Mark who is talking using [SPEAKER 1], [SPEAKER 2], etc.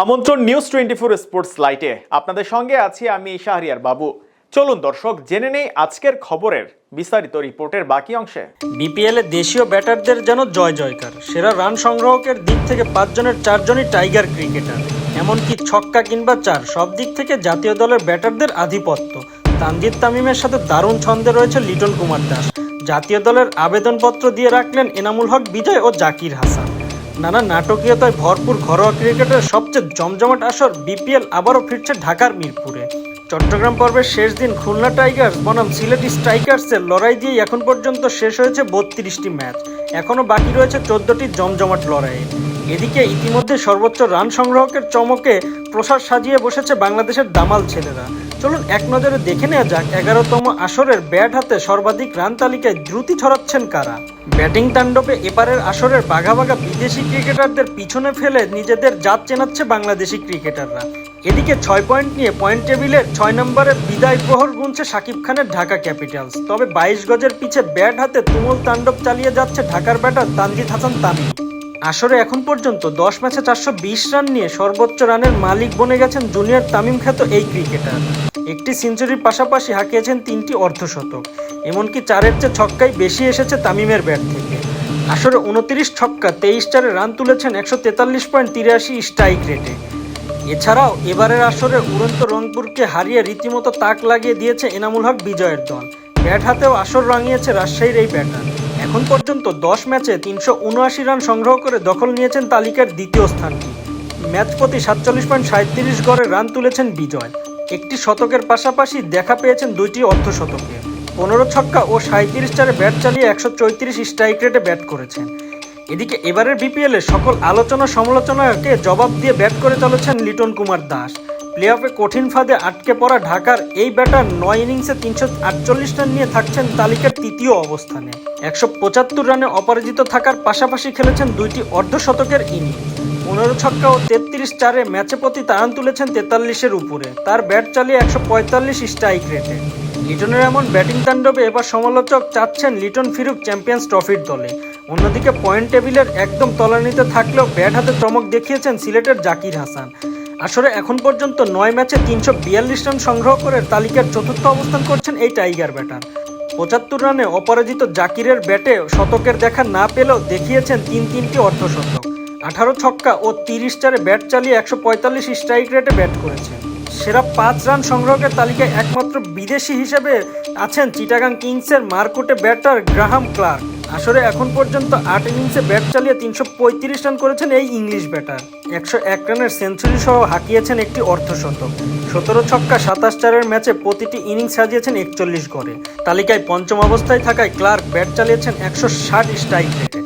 [SPEAKER 1] আমন্ত্রণ news twenty four sports লাইটে আপনাদের সঙ্গে আছি আমি শাহরিয়ার বাবু। চলুন দর্শক, জেনে নেই আজকের খবরের বিস্তারিত রিপোর্টের বাকি অংশে।
[SPEAKER 2] বিপিএল এ দেশীয় ব্যাটারদের যেন জয় জয়কার। সেরা রান সংগ্রহকের দিক থেকে পাঁচজনের চারজনই টাইগার ক্রিকেটার এমনকি ছক্কা কিংবা চার, সব দিক থেকে জাতীয় দলের ব্যাটারদের আধিপত্য। তানজিদ তামিমের সাথে দারুণ ছন্দে রয়েছে লিটন কুমার দাস। জাতীয় দলের আবেদনপত্র দিয়ে রাখলেন এনামুল হক বিজয় ও জাকির হাসান। নানা নাটকীয়তায় ভরপুর ঘরোয়া ক্রিকেটের সবচেয়ে জমজমাট আসর বিপিএল আবারও ফিরছে ঢাকার মিরপুরে। চট্টগ্রাম পর্বের শেষ দিন খুলনা টাইগার্স বনাম সিলেট স্ট্রাইকার্সের লড়াই দিয়ে এখন পর্যন্ত শেষ হয়েছে বত্রিশটি ম্যাচ। এখনও বাকি রয়েছে চোদ্দটি জমজমাট লড়াইয়ে। এদিকে ইতিমধ্যে সর্বোচ্চ রান সংগ্রহকের চমকে প্রসাদ সাজিয়ে বসেছে বাংলাদেশের দামাল ছেলেরা। চলুন এক নজরে দেখে নেওয়া যাক এগারোতম আসরের ব্যাট হাতে সর্বাধিক রান তালিকায় দ্রুতি ছড়াচ্ছেন কারা। ব্যাটিং তাণ্ডবে এবারের আসরের বাঘা বাঘা বিদেশি ক্রিকেটারদের পিছনে ফেলে নিজেদের জাত চেনাচ্ছে বাংলাদেশি ক্রিকেটাররা। এদিকে ছয় পয়েন্ট নিয়ে পয়েন্ট টেবিলের ছয় নম্বরে বিদায় প্রহর গুনছে শাকিব খানের ঢাকা ক্যাপিটালস। তবে বাইশ গজের পিছে ব্যাট হাতে তুমুল তাণ্ডব চালিয়ে যাচ্ছে ঢাকার ব্যাটার তানজিদ হাসান তামিম। আসরে এখন পর্যন্ত দশ ম্যাচে চারশো বিশ রান নিয়ে সর্বোচ্চ রানের মালিক বনে গেছেন জুনিয়র তামিম খ্যাত এই ক্রিকেটার। একটি সেঞ্চুরির পাশাপাশি হাঁকিয়েছেন তিনটি অর্ধশতক। এমনকি চারের চেয়ে ছক্কাই বেশি এসেছে তামিমের ব্যাট থেকে। আসরে উনত্রিশ ছক্কা, তেইশ চারে রান তুলেছেন একশো তেতাল্লিশ পয়েন্ট তিরাশি স্ট্রাইক রেটে। এছাড়াও এবারের আসরে উড়ন্ত রংপুরকে হারিয়ে রীতিমতো তাক লাগিয়ে দিয়েছে এনামুল হক বিজয়ের দল। ব্যাট হাতেও আসর রাঙিয়েছে রাজশাহীর এই ব্যাটার। এখন পর্যন্ত দশ ম্যাচে তিনশো উনআশি রান সংগ্রহ করে দখল নিয়েছেন তালিকার দ্বিতীয় স্থানটি ম্যাচ প্রতি সাতচল্লিশ পয়েন্ট সাঁত্রিশ গড়ে রান তুলেছেন বিজয়। একটি শতকের পাশাপাশি দেখা পেয়েছেন দুইটি অর্ধশতকে। পনেরো ছক্কা ও সাঁত্রিশ চারে ব্যাট চালিয়ে একশো চৌত্রিশ স্ট্রাইক রেটে ব্যাট করেছেন। এদিকে এবারের বিপিএলে সকল আলোচনা সমালোচনাকে জবাব দিয়ে ব্যাট করে চলেছেন লিটন কুমার দাস। প্লে অফে কঠিন ফাঁদে আটকে পড়া ঢাকার এই ব্যাটার নয় ইনিংসে তিনশো আটচল্লিশ রান নিয়ে থাকছেন তালিকার তৃতীয় অবস্থানে। একশো পঁচাত্তর রানে অপরাজিত থাকার পাশাপাশি খেলেছেন দুইটি অর্ধশতকের ইনিংস। পনেরো ছক্কা ও তেত্রিশ চারে ম্যাচে প্রতি তারান তুলেছেন তেতাল্লিশের উপরে। তার ব্যাট চালিয়ে একশো পঁয়তাল্লিশ স্ট্রাইক রেটে। লিটনের এমন ব্যাটিং তাণ্ডবে এবার সমালোচক চাচ্ছেন লিটন ফিরুক চ্যাম্পিয়ন্স ট্রফির দলে। অন্যদিকে পয়েন্ট টেবিলের একদম তলানিতে থাকলেও ব্যাট হাতে চমক দেখিয়েছেন সিলেটের জাকির হাসান। আসলে এখন পর্যন্ত নয় ম্যাচে তিনশো বিয়াল্লিশ রান সংগ্রহ করে তালিকার চতুর্থ অবস্থান করছেন এই টাইগার ব্যাটার। পঁচাত্তর রানে অপরাজিত জাকিরের ব্যাটে শতকের দেখা না পেলেও দেখিয়েছেন তিন তিনটি অর্ধশতক। আঠারো ছক্কা ও তিরিশ চারে ব্যাট চালিয়ে একশো পঁয়তাল্লিশ স্ট্রাইক রেটে ব্যাট করেছেন। সেরা পাঁচ রান সংগ্রহের তালিকায় একমাত্র বিদেশি হিসেবে আছেন চিটাগাং কিংসের মার্কুটে ব্যাটার গ্রাহাম ক্লার্ক। আসলে এখন পর্যন্ত আট ইনিংসে ব্যাট চালিয়ে তিনশো পঁয়ত্রিশ রান করেছেন এই ইংলিশ ব্যাটার একশো এক রানের সেঞ্চুরি সহ হাঁকিয়েছেন একটি অর্ধশতক। সতেরো ছক্কা সাতাশ চারের ম্যাচে প্রতিটি ইনিংস সাজিয়েছেন একচল্লিশ গড়ে। তালিকায় পঞ্চম অবস্থায় থাকায় ক্লার্ক ব্যাট চালিয়েছেন একশো ষাট স্ট্রাইক রেটে